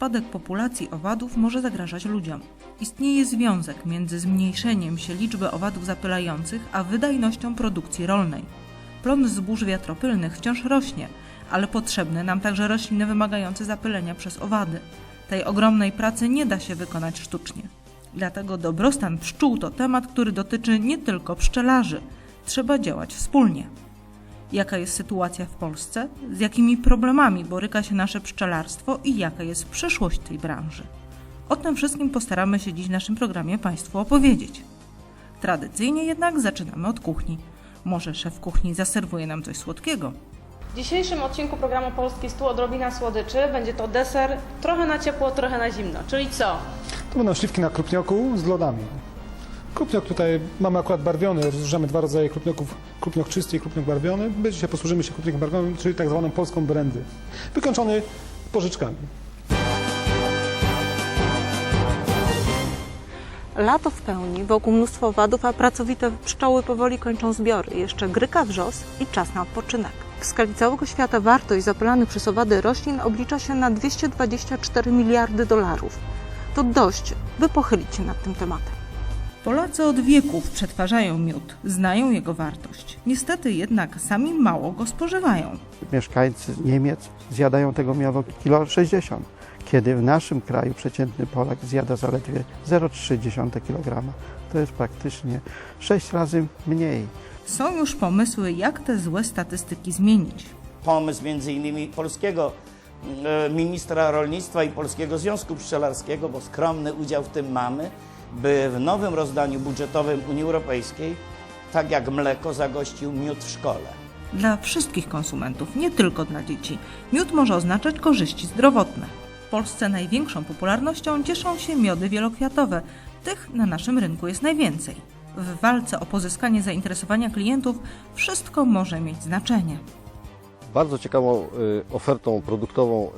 spadek populacji owadów może zagrażać ludziom. Istnieje związek między zmniejszeniem się liczby owadów zapylających a wydajnością produkcji rolnej. Plon zbóż wiatropylnych wciąż rośnie, ale potrzebne nam także rośliny wymagające zapylenia przez owady. Tej ogromnej pracy nie da się wykonać sztucznie. Dlatego dobrostan pszczół to temat, który dotyczy nie tylko pszczelarzy. Trzeba działać wspólnie. Jaka jest sytuacja w Polsce? Z jakimi problemami boryka się nasze pszczelarstwo i jaka jest przyszłość tej branży? O tym wszystkim postaramy się dziś w naszym programie Państwu opowiedzieć. Tradycyjnie jednak zaczynamy od kuchni. Może szef kuchni zaserwuje nam coś słodkiego? W dzisiejszym odcinku programu Polski Stół odrobina słodyczy. Będzie to deser trochę na ciepło, trochę na zimno. Czyli co? To będą śliwki na krupnioku z lodami. Krupniok tutaj mamy akurat barwiony, rozróżniamy dwa rodzaje krupnioków, krupniok czysty i krupniok barwiony. My dzisiaj posłużymy się krupnikiem barwionym, czyli tak zwaną polską brandy. Wykończony pożyczkami. Lato w pełni, wokół mnóstwo owadów, a pracowite pszczoły powoli kończą zbiory. Jeszcze gryka wrzos i czas na odpoczynek. W skali całego świata wartość zapylanych przez owady roślin oblicza się na 224 miliardy dolarów. To dość, by pochylić się nad tym tematem. Polacy od wieków przetwarzają miód, znają jego wartość. Niestety jednak sami mało go spożywają. mieszkańcy Niemiec zjadają tego miodu kilo 60, kiedy w naszym kraju przeciętny Polak zjada zaledwie 0,3 kg. To jest praktycznie 6 razy mniej. Są już pomysły, jak te złe statystyki zmienić. pomysł między innymi polskiego e, ministra rolnictwa i Polskiego Związku Pszczelarskiego, bo skromny udział w tym mamy, by w nowym rozdaniu budżetowym Unii Europejskiej, tak jak mleko, zagościł miód w szkole. Dla wszystkich konsumentów, nie tylko dla dzieci, miód może oznaczać korzyści zdrowotne. W Polsce największą popularnością cieszą się miody wielokwiatowe. Tych na naszym rynku jest najwięcej. W walce o pozyskanie zainteresowania klientów wszystko może mieć znaczenie. Bardzo ciekawą y, ofertą produktową y,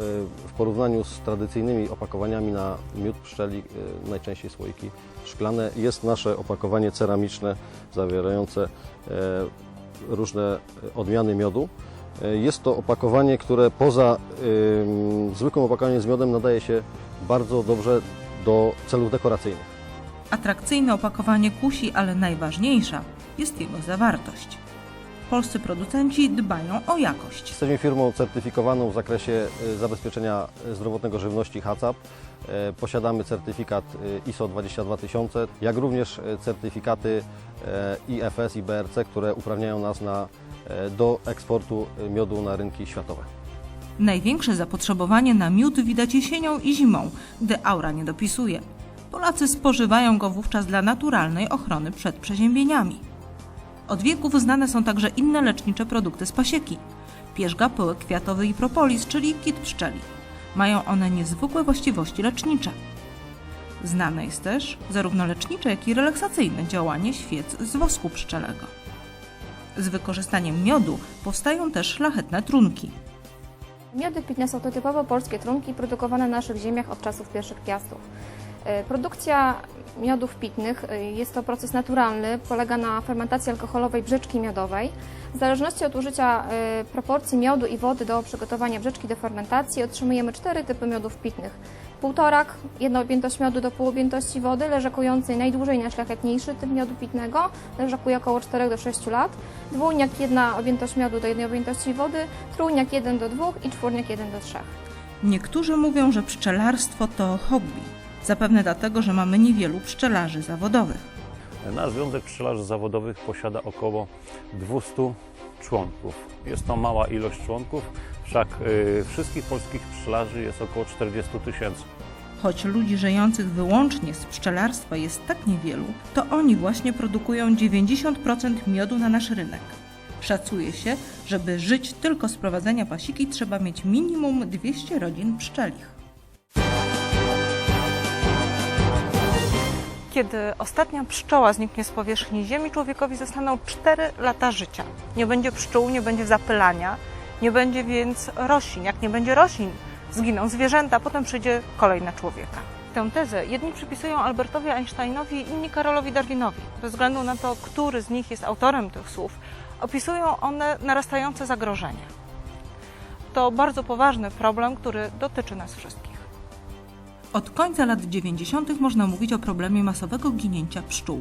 w porównaniu z tradycyjnymi opakowaniami na miód pszczeli, y, najczęściej słoiki szklane, jest nasze opakowanie ceramiczne zawierające e, różne odmiany miodu. E, Jest to opakowanie, które poza zwykłym opakowaniem z miodem nadaje się bardzo dobrze do celów dekoracyjnych. Atrakcyjne opakowanie kusi, ale najważniejsza jest jego zawartość. Polscy producenci dbają o jakość. Jesteśmy firmą certyfikowaną w zakresie y, zabezpieczenia y, zdrowotnego żywności HACCP. E, Posiadamy certyfikat y, ISO 22000, jak również y, certyfikaty IFS i BRC, które uprawniają nas na, do eksportu y, miodu na rynki światowe. Największe zapotrzebowanie na miód widać jesienią i zimą, gdy aura nie dopisuje. Polacy spożywają go wówczas dla naturalnej ochrony przed przeziębieniami. Od wieków znane są także inne lecznicze produkty z pasieki. Pierzga, pyłek kwiatowy i propolis, czyli kit pszczeli. Mają one niezwykłe właściwości lecznicze. Znane jest też zarówno lecznicze, jak i relaksacyjne działanie świec z wosku pszczelego. Z wykorzystaniem miodu powstają też szlachetne trunki. Miody pitne są to typowo polskie trunki produkowane na naszych ziemiach od czasów pierwszych piastów. E, Produkcja miodów pitnych e, jest to proces naturalny, polega na fermentacji alkoholowej brzeczki miodowej. W zależności od użycia e, proporcji miodu i wody do przygotowania brzeczki do fermentacji otrzymujemy cztery typy miodów pitnych. Półtorak, jedna objętość miodu do pół wody, leżakujący najdłużej najszlachetniejszy typ miodu pitnego, leżakuje około 4 do 6 lat. Dwójniak, jedna objętość miodu do jednej objętości wody, trójniak 1 do 2 i czwórniak 1 do 3. Niektórzy mówią, że pszczelarstwo to hobby. Zapewne dlatego, że mamy niewielu pszczelarzy zawodowych. Nasz Związek Pszczelarzy Zawodowych posiada około 200 członków. Jest to mała ilość członków, wszak y, wszystkich polskich pszczelarzy jest około 40 tysięcy. Choć ludzi żyjących wyłącznie z pszczelarstwa jest tak niewielu, to oni właśnie produkują 90% miodu na nasz rynek. Szacuje się, żeby żyć tylko z prowadzenia pasiki trzeba mieć minimum 200 rodzin pszczelich. Kiedy ostatnia pszczoła zniknie z powierzchni Ziemi, człowiekowi zostaną 4 lata życia. Nie będzie pszczół, nie będzie zapylania, nie będzie więc roślin. Jak nie będzie roślin, zginą zwierzęta, potem przyjdzie kolej na człowieka. Tę tezę jedni przypisują Albertowi Einsteinowi, inni Karolowi Darwinowi. Bez względu na to, który z nich jest autorem tych słów, opisują one narastające zagrożenie. To bardzo poważny problem, który dotyczy nas wszystkich. Od końca lat 90. można mówić o problemie masowego ginięcia pszczół.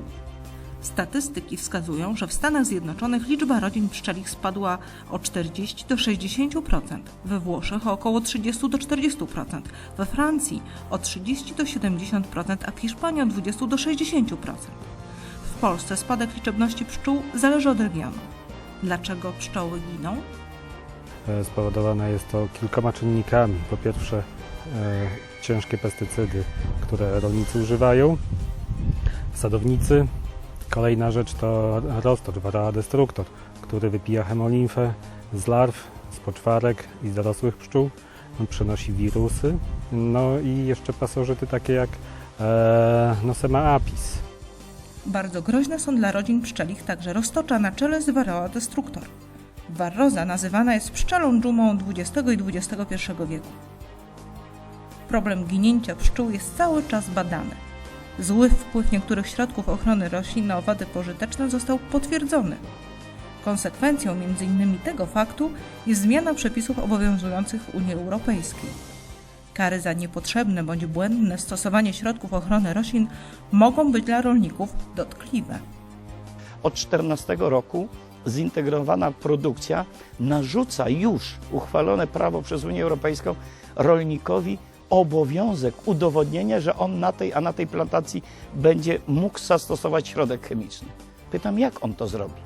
Statystyki wskazują, że w Stanach Zjednoczonych liczba rodzin pszczelich spadła o 40 do 60%, we Włoszech o około 30 do 40%, we Francji o 30 do 70%, a w Hiszpanii o 20 do 60%. W Polsce spadek liczebności pszczół zależy od regionu. Dlaczego pszczoły giną? E, Spowodowane jest to kilkoma czynnikami. Po pierwsze, ciężkie pestycydy, które rolnicy używają, sadownicy. Kolejna rzecz to roztocz, varroa destructor, który wypija hemolimfę z larw, z poczwarek i z dorosłych pszczół. On przenosi wirusy. No i jeszcze pasożyty takie jak e, Nosema apis. Bardzo groźne są dla rodzin pszczelich także roztocza na czele z Varroa destructor. Warroza nazywana jest pszczelą dżumą XX i XXI wieku. Problem ginięcia pszczół jest cały czas badany. Zły wpływ niektórych środków ochrony roślin na owady pożyteczne został potwierdzony. Konsekwencją m.in. tego faktu jest zmiana przepisów obowiązujących w Unii Europejskiej. Kary za niepotrzebne bądź błędne stosowanie środków ochrony roślin mogą być dla rolników dotkliwe. Od 2014 roku zintegrowana produkcja narzuca już uchwalone prawo przez Unię Europejską rolnikowi obowiązek udowodnienia, że on na tej, a na tej plantacji będzie mógł zastosować środek chemiczny. Pytam, jak on to zrobi?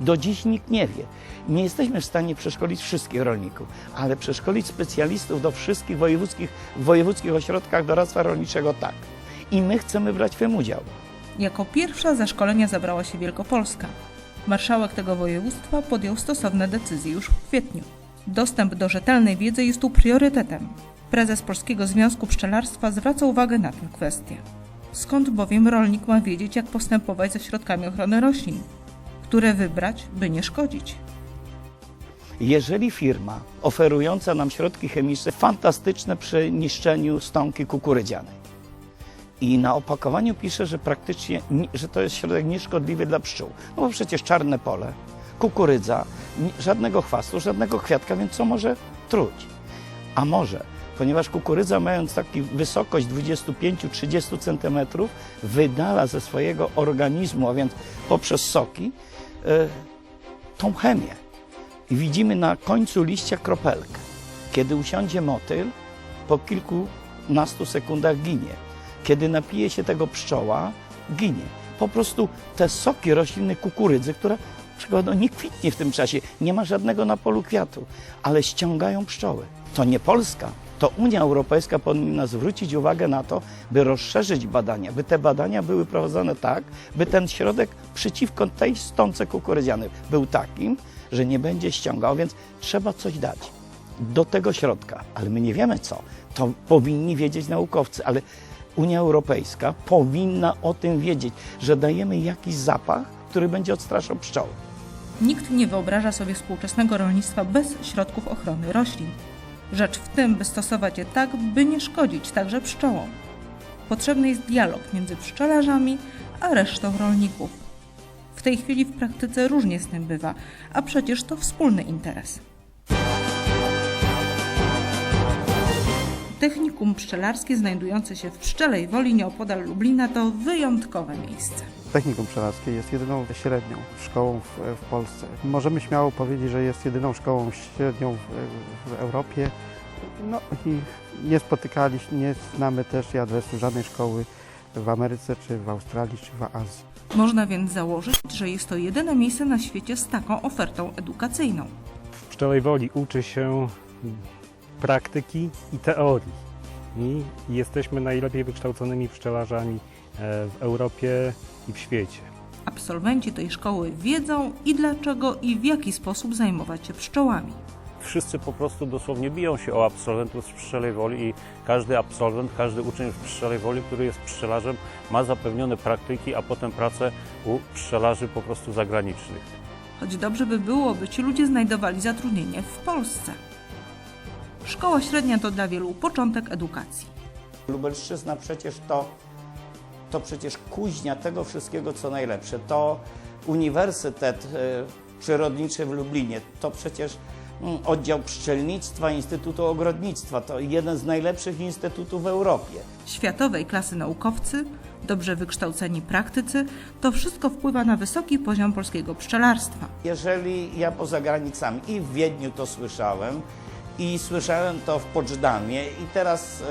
Do dziś nikt nie wie. Nie jesteśmy w stanie przeszkolić wszystkich rolników, ale przeszkolić specjalistów do wszystkich wojewódzkich, w wojewódzkich ośrodkach doradztwa rolniczego tak. I my chcemy brać w tym udział. Jako pierwsza za szkolenia zabrała się Wielkopolska. Marszałek tego województwa podjął stosowne decyzje już w kwietniu. Dostęp do rzetelnej wiedzy jest tu priorytetem. Prezes Polskiego Związku Pszczelarstwa zwraca uwagę na tę kwestię. Skąd bowiem rolnik ma wiedzieć, jak postępować ze środkami ochrony roślin, które wybrać, by nie szkodzić? Jeżeli firma oferująca nam środki chemiczne fantastyczne przy niszczeniu stąki kukurydzianej i na opakowaniu pisze, że praktycznie, ni- że to jest środek nieszkodliwy dla pszczół, no bo przecież czarne pole, kukurydza, żadnego chwastu, żadnego kwiatka, więc co może truć? A może, ponieważ kukurydza mając taką wysokość 25-30 cm wydala ze swojego organizmu, a więc poprzez soki, e, tą chemię. I widzimy na końcu liścia kropelkę. Kiedy usiądzie motyl, po kilkunastu sekundach ginie. Kiedy napije się tego pszczoła, ginie. Po prostu te soki rośliny kukurydzy, która przykładowo nie kwitnie w tym czasie, nie ma żadnego na polu kwiatu, ale ściągają pszczoły. To nie Polska, to Unia Europejska powinna zwrócić uwagę na to, by rozszerzyć badania, by te badania były prowadzone tak, by ten środek przeciwko tej stące kukurydzianej był takim, że nie będzie ściągał, więc trzeba coś dać do tego środka, ale my nie wiemy co. To powinni wiedzieć naukowcy, ale Unia Europejska powinna o tym wiedzieć, że dajemy jakiś zapach, który będzie odstraszał pszczoły. Nikt nie wyobraża sobie współczesnego rolnictwa bez środków ochrony roślin. Rzecz w tym, by stosować je tak, by nie szkodzić także pszczołom. Potrzebny jest dialog między pszczelarzami a resztą rolników. W tej chwili w praktyce różnie z tym bywa, a przecież to wspólny interes. Technikum pszczelarskie znajdujące się w Pszczelej Woli nieopodal Lublina to wyjątkowe miejsce. Technikum pszczelarskie jest jedyną średnią szkołą w, w Polsce. Możemy śmiało powiedzieć, że jest jedyną szkołą średnią w, w Europie. No i nie spotykaliśmy, nie znamy też i adresu żadnej szkoły w Ameryce, czy w Australii, czy w Azji. Można więc założyć, że jest to jedyne miejsce na świecie z taką ofertą edukacyjną. W Pszczelej Woli uczy się praktyki i teorii. I jesteśmy najlepiej wykształconymi pszczelarzami e, w Europie i w świecie. Absolwenci tej szkoły wiedzą i dlaczego i w jaki sposób zajmować się pszczołami. Wszyscy po prostu dosłownie biją się o absolwentów z Pszczelej Woli i każdy absolwent, każdy uczeń w Pszczelej Woli, który jest pszczelarzem, ma zapewnione praktyki, a potem pracę u pszczelarzy po prostu zagranicznych. Choć dobrze by było, by ci ludzie znajdowali zatrudnienie w Polsce. Szkoła średnia to dla wielu początek edukacji. Lubelszczyzna przecież to, to przecież kuźnia tego wszystkiego, co najlepsze. To Uniwersytet e, Przyrodniczy w Lublinie, to przecież mm, oddział pszczelnictwa Instytutu Ogrodnictwa. To jeden z najlepszych instytutów w Europie. Światowej klasy naukowcy, dobrze wykształceni praktycy, to wszystko wpływa na wysoki poziom polskiego pszczelarstwa. Jeżeli ja poza granicami i w Wiedniu to słyszałem, i słyszałem to w Poczdamie, i teraz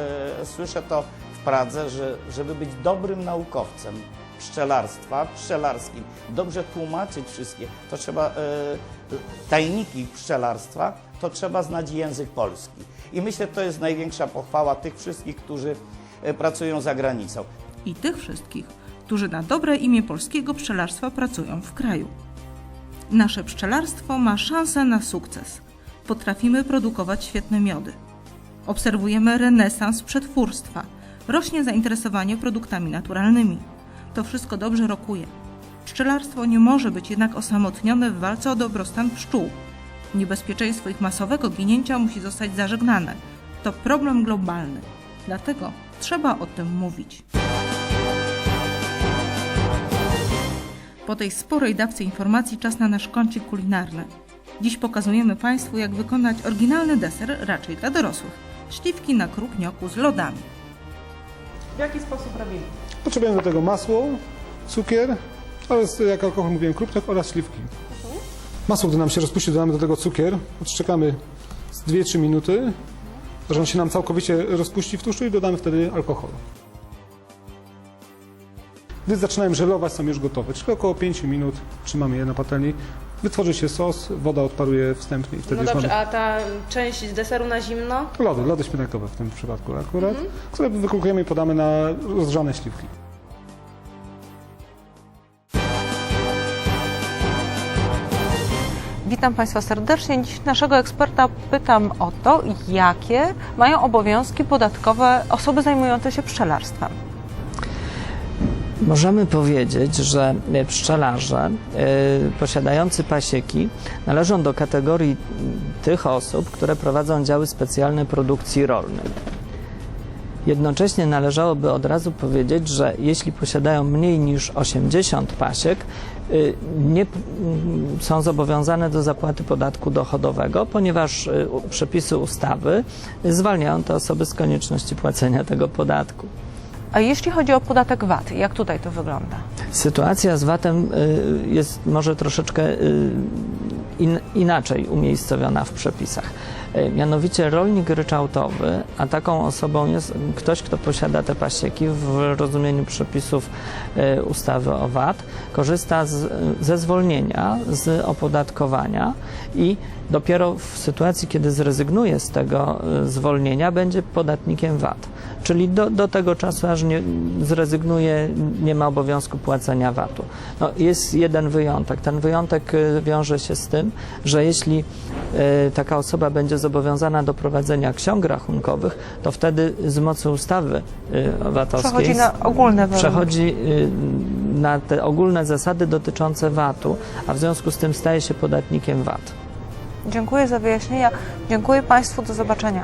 e, słyszę to w Pradze, że żeby być dobrym naukowcem pszczelarstwa, pszczelarskim, dobrze tłumaczyć wszystkie, to trzeba e, tajniki pszczelarstwa, to trzeba znać język polski. I myślę, że to jest największa pochwała tych wszystkich, którzy e, pracują za granicą. I tych wszystkich, którzy na dobre imię polskiego pszczelarstwa pracują w kraju. Nasze pszczelarstwo ma szansę na sukces. Potrafimy produkować świetne miody. Obserwujemy renesans przetwórstwa. Rośnie zainteresowanie produktami naturalnymi. To wszystko dobrze rokuje. Pszczelarstwo nie może być jednak osamotnione w walce o dobrostan pszczół. Niebezpieczeństwo ich masowego ginięcia musi zostać zażegnane. To problem globalny. Dlatego trzeba o tym mówić. Po tej sporej dawce informacji czas na nasz kącik kulinarny. Dziś pokazujemy Państwu, jak wykonać oryginalny deser raczej dla dorosłych. Śliwki na krupnioku z lodami. W jaki sposób robimy? Potrzebujemy do tego masło, cukier oraz, jak alkohol mówiłem, krupniok oraz śliwki. Masło, gdy nam się rozpuści, dodamy do tego cukier. Odczekamy z 2-3 minuty, że on się nam całkowicie rozpuści w tłuszczu i dodamy wtedy alkohol. Gdy zaczynają żelować, są już gotowe. Czyli około 5 minut trzymamy je na patelni. Wytworzy się sos, woda odparuje wstępnie i wtedy No już dobrze, mamy a ta część z deseru na zimno? lody, lody śmietankowe w tym przypadku akurat, które wykrukujemy i podamy na rozgrzane śliwki. Witam Państwa serdecznie. Dziś naszego eksperta pytam o to, jakie mają obowiązki podatkowe osoby zajmujące się pszczelarstwem. Możemy powiedzieć, że e, pszczelarze e, posiadający pasieki należą do kategorii tych osób, które prowadzą działy specjalnej produkcji rolnej. Jednocześnie należałoby od razu powiedzieć, że jeśli posiadają mniej niż 80 pasiek, y, nie p- m, są zobowiązane do zapłaty podatku dochodowego, ponieważ y, przepisy ustawy zwalniają te osoby z konieczności płacenia tego podatku. A jeśli chodzi o podatek VAT, jak tutaj to wygląda? Sytuacja z VAT-em y, jest może troszeczkę y, in, inaczej umiejscowiona w przepisach. Y, Mianowicie rolnik ryczałtowy, a taką osobą jest ktoś, kto posiada te pasieki w rozumieniu przepisów y, ustawy o VAT, korzysta z, ze zwolnienia z opodatkowania i dopiero w sytuacji, kiedy zrezygnuje z tego y, zwolnienia, będzie podatnikiem VAT. Czyli do, do tego czasu, aż nie zrezygnuje, nie ma obowiązku płacenia VAT-u. No, jest jeden wyjątek. Ten wyjątek wiąże się z tym, że jeśli taka osoba będzie zobowiązana do prowadzenia ksiąg rachunkowych, to wtedy z mocy ustawy y, VAT-owskiej Przechodzi na ogólne warunki. przechodzi y, na te ogólne zasady dotyczące VAT-u, a w związku z tym staje się podatnikiem VAT. Dziękuję za wyjaśnienia. Dziękuję Państwu. Do zobaczenia.